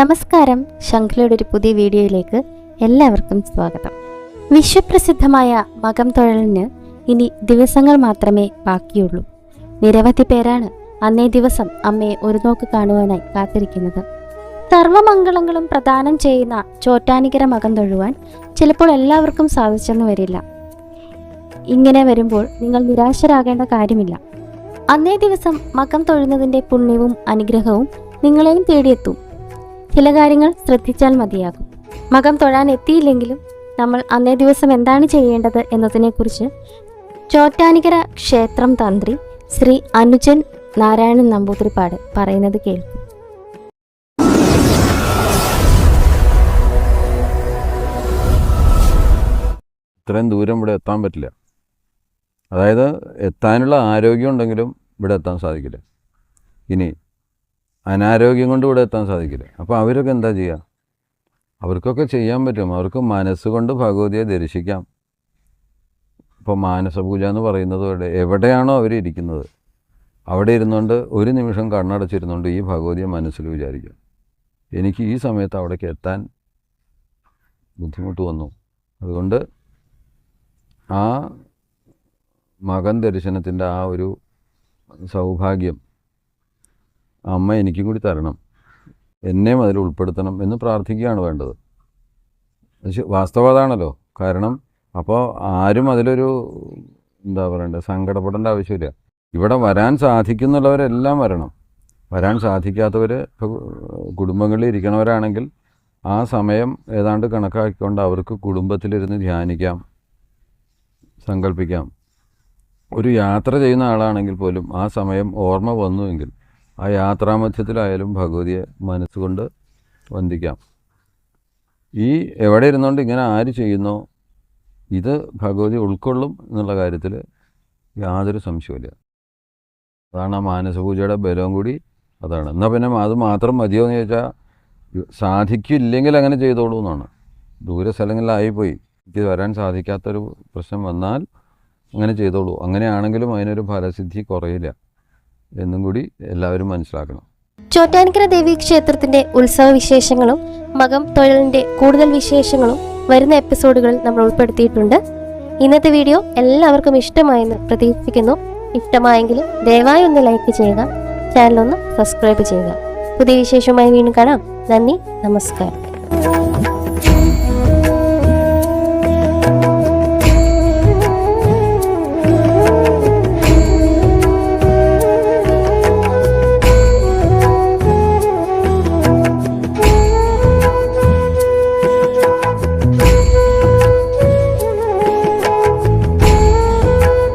നമസ്കാരം. ശംഖലയുടെ ഒരു പുതിയ വീഡിയോയിലേക്ക് എല്ലാവർക്കും സ്വാഗതം. വിശ്വപ്രസിദ്ധമായ മകം തൊഴലിന് ഇനി ദിവസങ്ങൾ മാത്രമേ ബാക്കിയുള്ളൂ. നിരവധി പേരാണ് അന്നേ ദിവസം അമ്മയെ ഒരു നോക്ക് കാണുവാനായി കാത്തിരിക്കുന്നത്. സർവമംഗളങ്ങളും പ്രദാനം ചെയ്യുന്ന ചോറ്റാനിക്കര മകം തൊഴുവാൻ ചിലപ്പോൾ എല്ലാവർക്കും സാധിച്ചെന്ന് വരില്ല. ഇങ്ങനെ വരുമ്പോൾ നിങ്ങൾ നിരാശരാകേണ്ട കാര്യമില്ല. അന്നേ ദിവസം മകം തൊഴുന്നതിന്റെ പുണ്യവും അനുഗ്രഹവും നിങ്ങളെയും തേടിയെത്തും. ചില കാര്യങ്ങൾ ശ്രദ്ധിച്ചാൽ മതിയാകും. മകം തൊഴാൻ എത്തിയില്ലെങ്കിലും നമ്മൾ അന്നേ ദിവസം എന്താണ് ചെയ്യേണ്ടത് എന്നതിനെക്കുറിച്ച് ചോറ്റാനിക്കര ക്ഷേത്രം തന്ത്രി ശ്രീ അനുജൻ നാരായണൻ നമ്പൂതിരിപ്പാട് പറയുന്നത് കേൾക്കും. ഇത്രയും ദൂരം ഇവിടെ എത്താൻ പറ്റില്ല. അതായത് എത്താനുള്ള ആരോഗ്യം ഉണ്ടെങ്കിലും ഇവിടെ എത്താൻ സാധിക്കില്ല. ഇനി അനാരോഗ്യം കൊണ്ട് ഇവിടെ എത്താൻ സാധിക്കില്ല. അപ്പോൾ അവരൊക്കെ എന്താ ചെയ്യുക അവർക്കൊക്കെ ചെയ്യാൻ പറ്റും. അവർക്ക് മനസ്സുകൊണ്ട് ഭഗവതിയെ ദർശിക്കാം. ഇപ്പോൾ മാനസപൂജ എന്ന് പറയുന്നത് പോലെ എവിടെയാണോ അവർ ഇരിക്കുന്നത് അവിടെ ഇരുന്നുകൊണ്ട് ഒരു നിമിഷം കണ്ണടച്ചിരുന്നുകൊണ്ട് ഈ ഭഗവതിയെ മനസ്സിൽ വിചാരിക്കും. എനിക്ക് ഈ സമയത്ത് അവിടേക്ക് എത്താൻ ബുദ്ധിമുട്ട് വന്നു. അതുകൊണ്ട് ആ മകൻ ദർശനത്തിന്റെ ആ ഒരു സൗഭാഗ്യം അമ്മ എനിക്കും കൂടി തരണം. എന്നെയും അതിൽ ഉൾപ്പെടുത്തണം എന്ന് പ്രാർത്ഥിക്കുകയാണ് വേണ്ടത്. വാസ്തവതാണല്ലോ കാരണം അപ്പോൾ ആരും അതിലൊരു എന്താ പറയണ്ടത് സങ്കടപ്പെടേണ്ട ആവശ്യമില്ല. ഇവിടെ വരാൻ സാധിക്കുന്നുള്ളവരെല്ലാം വരണം. വരാൻ സാധിക്കാത്തവർ ഇപ്പോൾ കുടുംബങ്ങളിൽ ഇരിക്കണവരാണെങ്കിൽ ആ സമയം ഏതാണ്ട് കണക്കാക്കിക്കൊണ്ട് അവർക്ക് കുടുംബത്തിലിരുന്ന് ധ്യാനിക്കാം സങ്കല്പിക്കാം. ഒരു യാത്ര ചെയ്യുന്ന ആളാണെങ്കിൽ പോലും ആ സമയം ഓർമ്മ വന്നുവെങ്കിൽ ആ യാത്രാമധ്യത്തിലായാലും ഭഗവതിയെ മനസ്സുകൊണ്ട് വന്ദിക്കാം. ഈ എവിടെ ഇരുന്നുകൊണ്ട് ഇങ്ങനെ ആര് ചെയ്യുന്നോ ഇത് ഭഗവതി ഉൾക്കൊള്ളും എന്നുള്ള കാര്യത്തിൽ യാതൊരു സംശയമില്ല അതാണ് ആ മാനസപൂജയുടെ ബലവും കൂടി അതാണ്. എന്നാൽ പിന്നെ അത് മാത്രം മതിയോ എന്ന് ചോദിച്ചാൽ സാധിക്കില്ലെങ്കിൽ അങ്ങനെ ചെയ്തോളൂ എന്നാണ്. ദൂര സ്ഥലങ്ങളിലായിപ്പോയി. എനിക്ക് വരാൻ സാധിക്കാത്തൊരു പ്രശ്നം വന്നാൽ അങ്ങനെ ചെയ്തോളൂ. അങ്ങനെയാണെങ്കിലും അതിനൊരു ഫലസിദ്ധി കുറയില്ല. എന്നും കൂടി എല്ലാവരും മനസ്സിലാക്കണം. ചോറ്റാനിക്കര ദേവി ക്ഷേത്രത്തിന്റെ ഉത്സവ വിശേഷങ്ങളും മകം തൊഴിലിന്റെ കൂടുതൽ വിശേഷങ്ങളും വരുന്ന എപ്പിസോഡുകളിൽ നമ്മൾ ഉൾപ്പെടുത്തിയിട്ടുണ്ട്. ഇന്നത്തെ വീഡിയോ എല്ലാവർക്കും ഇഷ്ടമായെന്ന് പ്രതീക്ഷിക്കുന്നു. ഇഷ്ടമായെങ്കിൽ ദയവായി ഒന്ന് ലൈക്ക് ചെയ്യുക ചാനൽ ഒന്ന് സബ്സ്ക്രൈബ് ചെയ്യുക. പുതിയ വിശേഷമായി വീണ്ടും കാണാം. നന്ദി നമസ്കാരം.